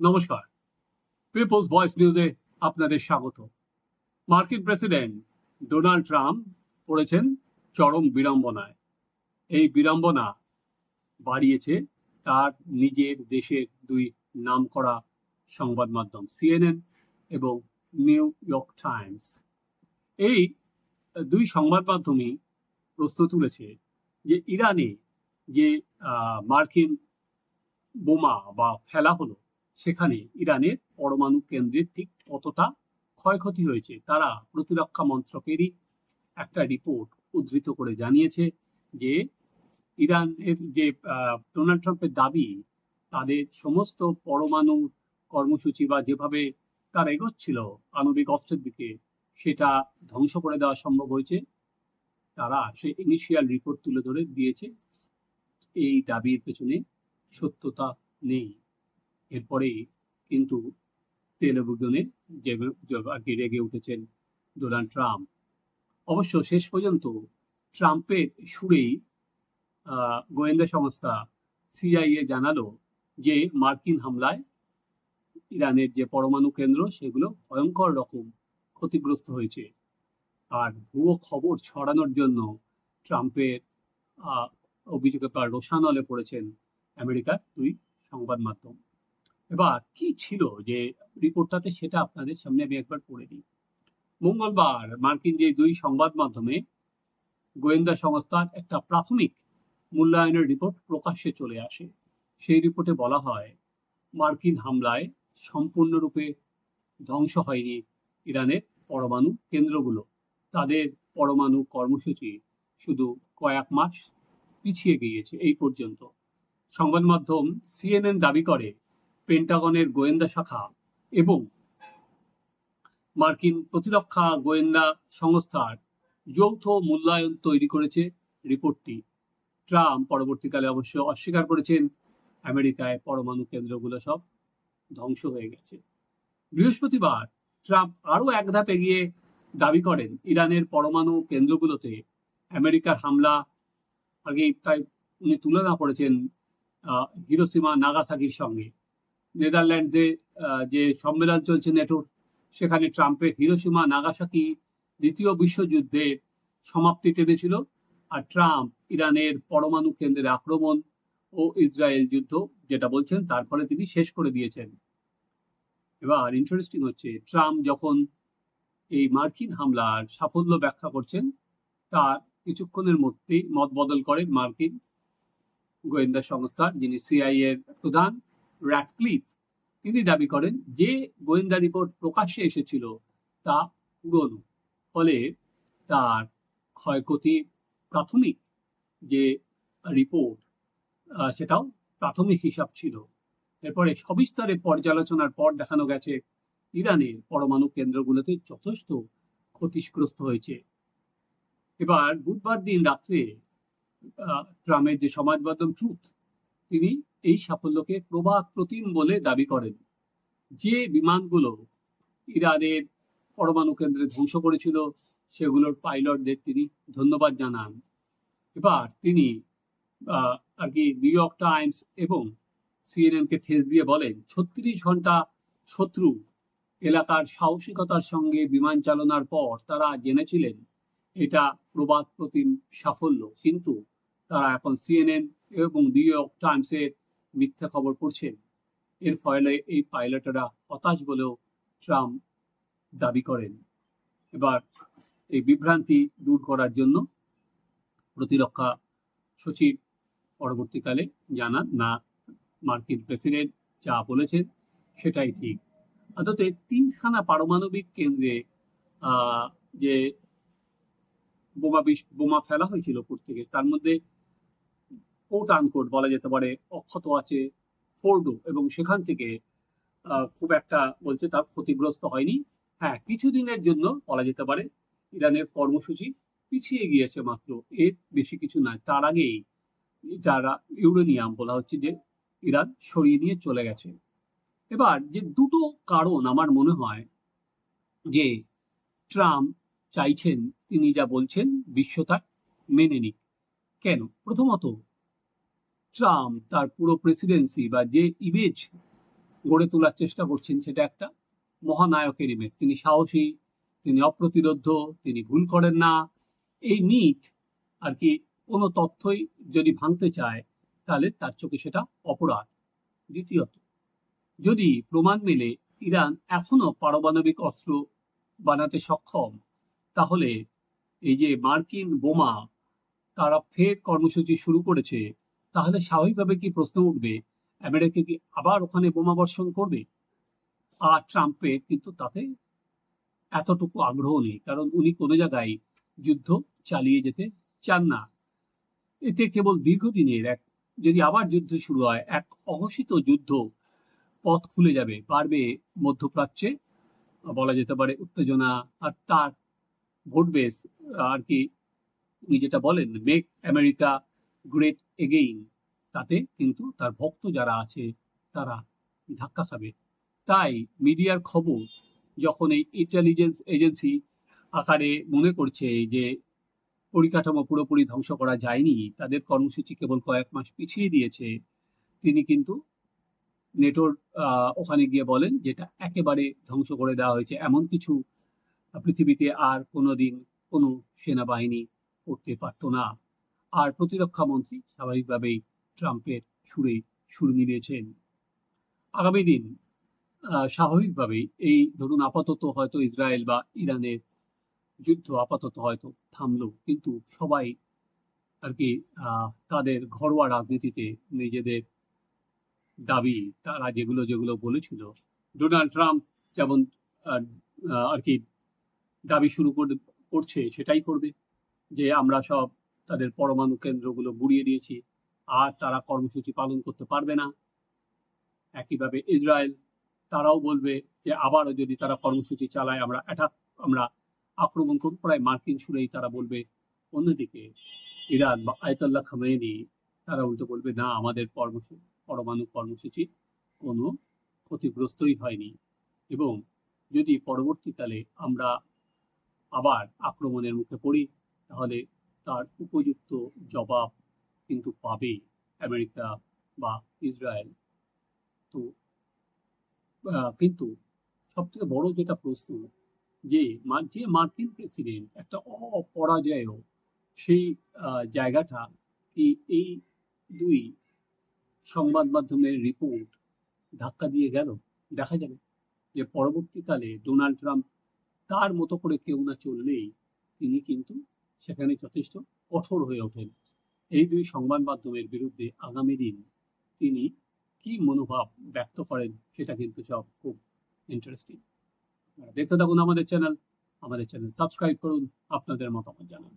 নমস্কার। People's voice নিউজে আপনাদের স্বাগত। মার্কিন প্রেসিডেন্ট ডোনাল্ড ট্রাম্প পড়েছেন চরম বিড়ম্বনায়। এই বিড়ম্বনা বাড়িয়েছে তার নিজের দেশের দুই নামকরা সংবাদ মাধ্যম সিএনএন এবং নিউ ইয়র্ক টাইমস এই দুই সংবাদ মাধ্যমই প্রশ্ন তুলেছে যে ইরানে যে মার্কিন বোমা বা ফেলা হলো সেখানে ইরানের পরমাণু কেন্দ্রের ঠিক কতটা ক্ষয়ক্ষতি হয়েছে তারা প্রতিরক্ষা মন্ত্রকেরই একটা রিপোর্ট উদ্ধৃত করে জানিয়েছে যে ইরানের যে ডোনাল্ড ট্রাম্পের দাবি, তাদের সমস্ত পরমাণু কর্মসূচি বা যেভাবে তারা এগোচ্ছিল আণবিক অস্ত্রের দিকে, সেটা ধ্বংস করে দেওয়া সম্ভব হয়েছে। তারা সেই ইনিশিয়াল রিপোর্ট তুলে ধরে দিয়েছে। এই দাবির পেছনে সত্যতা নেই। এরপরে কিন্তু যে যে আর কি রেগে উঠেছেন ডোনাল্ড ট্রাম্প। অবশ্য শেষ পর্যন্ত ট্রাম্পের সুরেই গোয়েন্দা সংস্থা সিআইএ জানালো যে মার্কিন হামলায় ইরানের যে পরমাণু কেন্দ্র, সেগুলো ভয়ঙ্কর রকম ক্ষতিগ্রস্ত হয়েছে। আর ভুয়ো খবর ছড়ানোর জন্য ট্রাম্পের অভিযোগে প্রায় রোশানলে পড়েছেন আমেরিকার দুই সংবাদ মাধ্যম এবার কি ছিল যে রিপোর্টটাতে সেটা আপনাদের সামনে আমি একবার পড়ে দিই মঙ্গলবার মার্কিন যে দুই সংবাদ মাধ্যমে গোয়েন্দা সংস্থার একটা প্রাথমিক মূল্যায়নের রিপোর্ট প্রকাশ্যে চলে আসে, সেই রিপোর্টে বলা হয়, মার্কিন হামলায় সম্পূর্ণরূপে ধ্বংস হয়নি ইরানের পরমাণু কেন্দ্রগুলো। তাদের পরমাণু কর্মসূচি শুধু কয়েক মাস পিছিয়ে গিয়েছে এই পর্যন্ত। সংবাদ মাধ্যম সিএনএন দাবি করে পেন্টাগনের গোয়েন্দা শাখা এবং মার্কিন প্রতিরক্ষা গোয়েন্দা সংস্থার যৌথ মূল্যায়ন তৈরি করেছে রিপোর্টটি। ট্রাম্প পরবর্তীকালে অবশ্য অস্বীকার করেছেন, আমেরিকায় পরমাণু কেন্দ্রগুলো সব ধ্বংস হয়ে গেছে। বৃহস্পতিবার ট্রাম্প আরও এক ধাপ এগিয়ে দাবি করেন, ইরানের পরমাণু কেন্দ্রগুলোতে আমেরিকার হামলা আগে তাই উনি তুলনা করেছেন হিরোসীমা নাগাসাকির সঙ্গে। নেদারল্যান্ডে আহ, যে সম্মেলন চলছে নেটোর সেখানে ট্রাম্পের হিরোসীমা নাগাসাকি দ্বিতীয় বিশ্বযুদ্ধে সমাপ্তি টেনেছিল আর ট্রাম্প ইরানের পরমাণু কেন্দ্রের আক্রমণ ও ইসরায়েল যুদ্ধ যেটা বলছেন তারপরে তিনি শেষ করে দিয়েছেন। এবার ইন্টারেস্টিং হচ্ছে ট্রাম্প যখন এই মার্কিন হামলার সাফল্য ব্যাখ্যা করছেন তার কিছুক্ষণের মধ্যেই মত বদল করেন মার্কিন গোয়েন্দা সংস্থার যিনি সিআইএর প্রধান। র্যাটক্লিফ তিনি দাবি করেন যে গোয়েন্দা রিপোর্ট প্রকাশ্যে এসেছিল তা পুরনো ফলে তার ক্ষয়ক্ষতি প্রাথমিক যে রিপোর্ট সেটাও প্রাথমিক হিসাব ছিল। এরপরে সবিস্তারে পর্যালোচনার পর দেখানো গেছে ইরানের পরমাণু কেন্দ্রগুলোতে যথেষ্ট ক্ষতিগ্রস্ত হয়েছে। এবার বুধবার দিন রাত্রে আহ, ট্রাম্পের যে সমাজ মাধ্যম ট্রুথ তিনি এই সাফল্যকে প্রবাদ প্রতিম বলে দাবি করেন। যে বিমানগুলো ইরানের পরমাণু কেন্দ্রে ধ্বংস করেছিল, সেগুলোর পাইলটদের তিনি ধন্যবাদ জানান। এবার তিনি আর কি নিউ ইয়র্ক টাইমস এবং সিএনএনকে ঠেস দিয়ে বলেন, ছত্রিশ ঘণ্টা শত্রু এলাকার সাহসিকতার সঙ্গে বিমান চালনার পর তারা জেনেছিলেন এটা প্রবাদ প্রতিম সাফল্য। কিন্তু তারা এখন সিএনএন এবং নিউ ইয়র্ক টাইমসের মিথ্যা খবর পড়ছেন এর ফলে এই পাইলটেরা হতাশ বলেও ট্রাম্প দাবি করেন। এবার এই বিভ্রান্তি দূর করার জন্য প্রতিরক্ষা সচিব পরবর্তীকালে জানান, না, মার্কিন প্রেসিডেন্ট যা বলেছেন সেটাই ঠিক। অন্তত তিনখানা পারমাণবিক কেন্দ্রে যে বোমা বিস- বোমা ফেলা হয়েছিল উপর থেকে, তার মধ্যে কোট আনকোট বলা যেতে পারে, অক্ষত আছে ফোর্ডো এবং সেখান থেকে খুব একটা বলছে তার ক্ষতিগ্রস্ত হয়নি। হ্যাঁ কিছুদিনের জন্য বলা যেতে পারে ইরানের কর্মসূচি পিছিয়ে গিয়েছে মাত্র, এর বেশি কিছু নয়। তার আগেই যারা ইউরেনিয়াম বলা হচ্ছে যে ইরান সরিয়ে নিয়ে চলে গেছে। এবার যে দুটো কারণ আমার মনে হয় যে ট্রাম্প চাইছেন, তিনি যা বলছেন বিশ্ব তা মেনে নিক। কেন? প্রথমত ট্রাম্প তার পুরো প্রেসিডেন্সি বা যে ইমেজ গড়ে তোলার চেষ্টা করছেন সেটা একটা মহানায়কের ইমেজ তিনি সাহসী, তিনি অপ্রতিরোধ্য, তিনি ভুল করেন না। এই মিথ আর কি কোনো তথ্যই যদি ভাঙতে চায়, তাহলে তার চোখে সেটা অপরাধ। দ্বিতীয়ত, যদি প্রমাণ মেলে ইরান এখনও পারমাণবিক অস্ত্র বানাতে সক্ষম, তাহলে এই যে মার্কিন বোমা, তারা ফের কর্মসূচি শুরু করেছে তাহলে স্বাভাবিকভাবে কি প্রশ্ন উঠবে? আমেরিকা কি আবার ওখানে বোমা বর্ষণ করবে? আর ট্রাম্পের কিন্তু তাতে এতটুকু আগ্রহ নেই, কারণ উনি কোনো জায়গায় যুদ্ধ চালিয়ে যেতে চান না। এতে কেবল দীর্ঘদিনের এক, যদি আবার যুদ্ধ শুরু হয়, এক অঘোষিত যুদ্ধ পথ খুলে যাবে, পারবে মধ্যপ্রাচ্যে, বলা যেতে পারে উত্তেজনা, আর তার ভোট বেস আর কি উনি যেটা বলেন মেক আমেরিকা গ্রেট এগেইন তাতে কিন্তু তার ভক্ত যারা আছে, তারা ধাক্কা খাবে। তাই মিডিয়ার খবর যখন এই ইন্টেলিজেন্স এজেন্সি আকারে মনে করছে যে পরিকাঠামো পুরোপুরি ধ্বংস করা যায়নি, তাদের কর্মসূচি কেবল কয়েক মাস পিছিয়ে দিয়েছে, তিনি কিন্তু নেটোর ওখানে গিয়ে বলেন যেটা একেবারে ধ্বংস করে দেওয়া হয়েছে। এমন কিছু পৃথিবীতে আর কোনো দিন কোনো সেনাবাহিনী করতে পারতো না। আর প্রতিরক্ষা মন্ত্রী স্বাভাবিকভাবেই ট্রাম্পের সুরে সুর মিলিয়েছেন। আগামী দিন স্বাভাবিকভাবেই এই ধরুন আপাতত হয়তো ইসরায়েল বা ইরানের যুদ্ধ আপাতত হয়তো থামলো, কিন্তু সবাই আর কি তাদের ঘরোয়া রাজনীতিতে নিজেদের দাবি, তারা যেগুলো যেগুলো বলেছিল। ডোনাল্ড ট্রাম্প যেমন আর কি দাবি শুরু করে, করছে সেটাই করবে, যে আমরা সব তাদের পরমাণু কেন্দ্রগুলো বুড়িয়ে দিয়েছি, আর তারা কর্মসূচি পালন করতে পারবে না। একইভাবে ইসরায়েল, তারাও বলবে যে আবারও যদি তারা কর্মসূচি চালায়, আমরা অ্যাটাক আমরা আক্রমণ করব। প্রায় মার্কিন সুরেই তারা বলবে, অন্যদিকে ইরান বা আয়তাল্লাহ খামেনি তারা উল্টো বলবে, না, আমাদের কর্মসূচি পরমাণু কর্মসূচি কোনো ক্ষতিগ্রস্তই হয়নি। এবং যদি পরবর্তীকালে আমরা আবার আক্রমণের মুখে পড়ি, তাহলে তার উপযুক্ত জবাব কিন্তু পাবে আমেরিকা বা ইসরায়েল। তো কিন্তু সবথেকে বড় যেটা প্রশ্ন, যে যে মার্কিন প্রেসিডেন্ট একটা অপরাজয় সেই জায়গাটা কি এই দুই সংবাদ মাধ্যমের রিপোর্ট ধাক্কা দিয়ে গেল? দেখা যাবে যে পরবর্তীকালে ডোনাল্ড ট্রাম্প তার মতো করে কেউ না চললেই তিনি কিন্তু সেখানে যথেষ্ট কঠোর হয়ে ওঠেন। এই দুই সংবাদ মাধ্যমের বিরুদ্ধে আগামী দিন তিনি কি মনোভাব ব্যক্ত করেন সেটা কিন্তু সব খুব ইন্টারেস্টিং দেখতে থাকুন আমাদের চ্যানেল আমাদের চ্যানেল সাবস্ক্রাইব করুন, আপনাদের মতামত জানান।